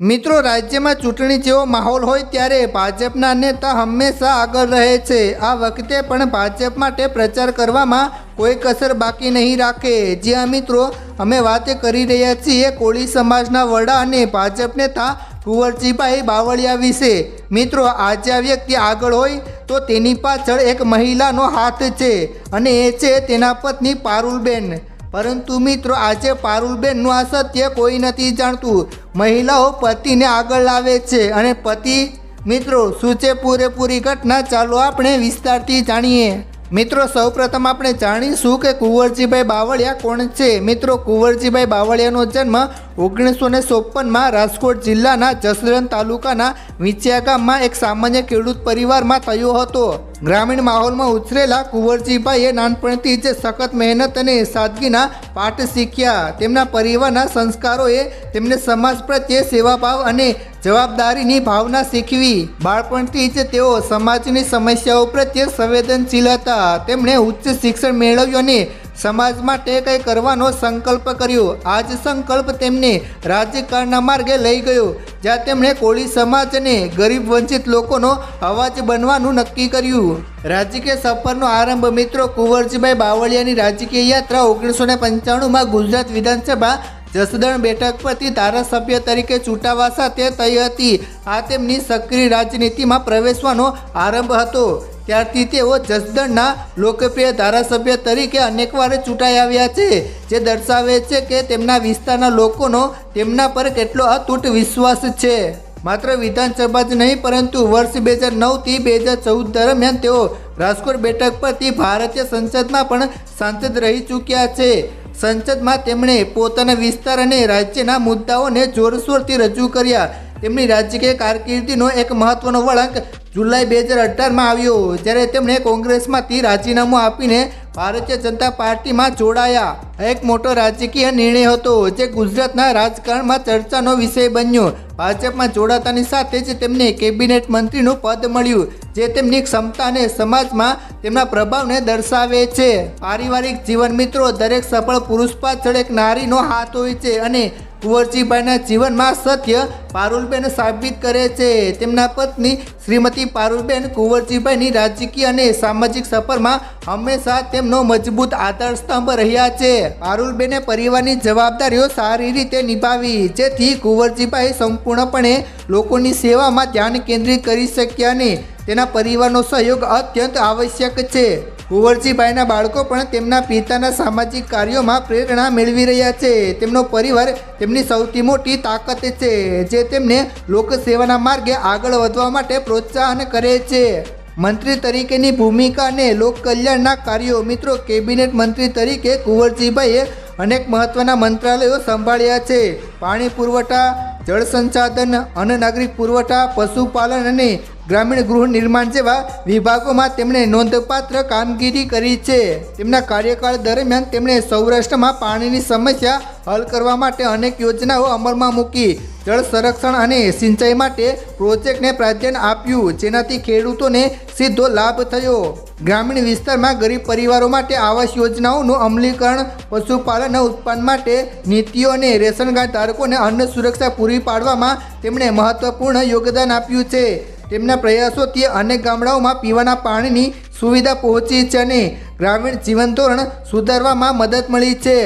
મિત્રો, રાજ્યમાં ચૂંટણી જેવો માહોલ હોય ત્યારે ભાજપના નેતા હંમેશા આગળ રહે છે. આ વખતે પણ ભાજપ માટે પ્રચાર કરવામાં કોઈ કસર બાકી નહીં રાખે. જ્યાં મિત્રો, અમે વાત કરી રહ્યા છીએ કોળી સમાજના વડા અને ભાજપ નેતા કુંવરજીભાઈ બાવળિયા વિશે. મિત્રો, આજે આ વ્યક્તિ આગળ હોય તો તેની પાછળ એક મહિલાનો હાથ છે અને એ છે તેના પત્ની પારુલબેન. પરંતુ મિત્રો, આજે પારુલબેનનું આ સત્ય કોઈ નથી જાણતું. મહિલાઓ પતિને આગળ લાવે છે અને પતિ, મિત્રો, શું છે પૂરેપૂરી ઘટના? ચાલો આપણે વિસ્તારથી જાણીએ. મિત્રો, સૌપ્રથમ આપણે જાણીશું કે કુંવરજીભાઈ બાવળિયા કોણ છે? મિત્રો, કુંવરજીભાઈ બાવળિયાનો જન્મ ઓગણીસો ને ચોપનમાં રાજકોટ જિલ્લાના જસદણ તાલુકાના વિચિયા ગામમાં એક સામાન્ય ખેડૂત પરિવારમાં થયો હતો. ગ્રામીણ માહોલમાં ઉછરેલા કુંવરજીભાઈએ નાનપણથી જ સખત મહેનત અને સાદગીના પાઠ શીખ્યા. તેમના પરિવારના સંસ્કારોએ તેમને સમાજ પ્રત્યે સેવાભાવ અને જવાબદારીની ભાવના શીખવી. બાળપણથી જ તેઓ સમાજની સમસ્યાઓ પ્રત્યે સંવેદનશીલ હતા. તેમણે ઉચ્ચ શિક્ષણ મેળવ્યું અને સમાજ માટે કંઈ કરવાનો સંકલ્પ કર્યો. આ જ સંકલ્પ તેમને રાજકારણના માર્ગે લઈ ગયો. જ્યાં તેમણે કોળી સમાજ અને ગરીબ વંચિત લોકોનો અવાજ બનવાનું નક્કી કર્યું. રાજકીય સફરનો આરંભ મિત્રો કુંવરજીભાઈ બાવળિયાની રાજકીય યાત્રા ઓગણીસો ને પંચાણુંમાં ગુજરાત વિધાનસભા જસદણ બેઠક પરથી ધારાસભ્ય તરીકે ચૂંટાવા સાથે થઈ હતી. આ તેમની સક્રિય રાજનીતિમાં પ્રવેશવાનો આરંભ હતો. ત્યારથી તેઓ જસદણના લોકપ્રિય ધારાસભ્ય તરીકે અનેકવાર ચૂંટાઈ આવ્યા છે, જે દર્શાવે છે કે તેમના વિસ્તારના લોકોનો તેમના પર કેટલો અતૂટ વિશ્વાસ છે. માત્ર વિધાનસભા જ નહીં, પરંતુ વર્ષ બે હજાર નવથી બે હજાર ચૌદ દરમિયાન તેઓ રાજકોટ બેઠક પરથી ભારતીય સંસદમાં પણ સાંસદ રહી ચૂક્યા છે. સંસદમાં તેમણે પોતાના વિસ્તાર અને રાજ્યના મુદ્દાઓને જોરશોરથી રજૂ કર્યા. તેમની રાજકીય કારકિર્દીનો એક મહત્વનો વળાંક જુલાઈ બે હજાર અઢારમાં આવ્યો. જ્યારે તેમણે કોંગ્રેસમાંથી રાજીનામું આપીને ભારતીય જનતા પાર્ટીમાં જોડાયા. એક મોટો રાજકીય નિર્ણય હતો જે ગુજરાતના રાજકારણમાં ચર્ચાનો વિષય બન્યો. ભાજપમાં જોડાતાની સાથે જ તેમને કેબિનેટ મંત્રીનું પદ મળ્યું, જે તેમની ક્ષમતા અને સમાજમાં તેમના પ્રભાવને દર્શાવે છે. પારિવારિક જીવન મિત્રો, દરેક સફળ પુરુષ પાછળ એક નારીનો હાથ હોય છે અને કુંવરજીભાઈના જીવનમાં સત્ય પારુલબેન સાબિત કરે છે. તેમના પત્ની શ્રીમતી પારુલબેન કુંવરજીભાઈની રાજકીય અને સામાજિક સફરમાં હંમેશા તેમનો મજબૂત આધારસ્તંભ રહ્યા છે. પારુલબેને પરિવારની જવાબદારીઓ સારી રીતે નિભાવી, જેથી કુંવરજીભાઈ સંપૂર્ણપણે લોકોની સેવામાં ધ્યાન કેન્દ્રિત કરી શક્યા અને તેના પરિવારનો સહયોગ અત્યંત આવશ્યક છે. કુંવરજીભાઈના બાળકો પણ તેમના પિતાના સામાજિક કાર્યોમાં પ્રેરણા મેળવી રહ્યા છે. તેમનો પરિવાર તેમની સૌથી મોટી તાકાત છે, જે તેમને લોકસેવાના માર્ગે આગળ વધવા માટે પ્રોત્સાહન કરે છે. મંત્રી તરીકેની ભૂમિકા અને લોક કલ્યાણના કાર્યો. મિત્રો, કેબિનેટ મંત્રી તરીકે કુંવરજીભાઈએ અનેક મહત્વના મંત્રાલયો સંભાળ્યા છે. પાણી પુરવઠા જળ સંસાધન અન્ન નાગરિક પુરવઠા, પશુપાલન અને ગ્રામીણ ગૃહ નિર્માણ જેવા વિભાગોમાં તેમણે નોંધપાત્ર કામગીરી કરી છે. તેમના કાર્યકાળ દરમિયાન તેમણે સૌરાષ્ટ્રમાં પાણીની સમસ્યા હલ કરવા માટે અનેક યોજનાઓ અમલમાં મૂકી, જળ સંરક્ષણ અને સિંચાઈ માટે પ્રોજેક્ટને પ્રાધાન્ય આપ્યું, જેનાથી ખેડૂતોને સીધો લાભ થયો. ગ્રામીણ વિસ્તારમાં ગરીબ પરિવારો માટે આવાસ યોજનાઓનું અમલીકરણ, પશુપાલન ઉત્પાદન માટે નીતિઓ અને રેશન કાર્ડ ધારકોને અન્ન સુરક્ષા પૂરી પાડવામાં તેમણે મહત્વપૂર્ણ યોગદાન આપ્યું છે. તેમના પ્રયાસોથી અનેક ગામડાઓમાં પીવાના પાણીની સુવિધા પહોંચી છે અને ગ્રામીણ જીવન ધોરણ સુધારવામાં મદદ મળી છે.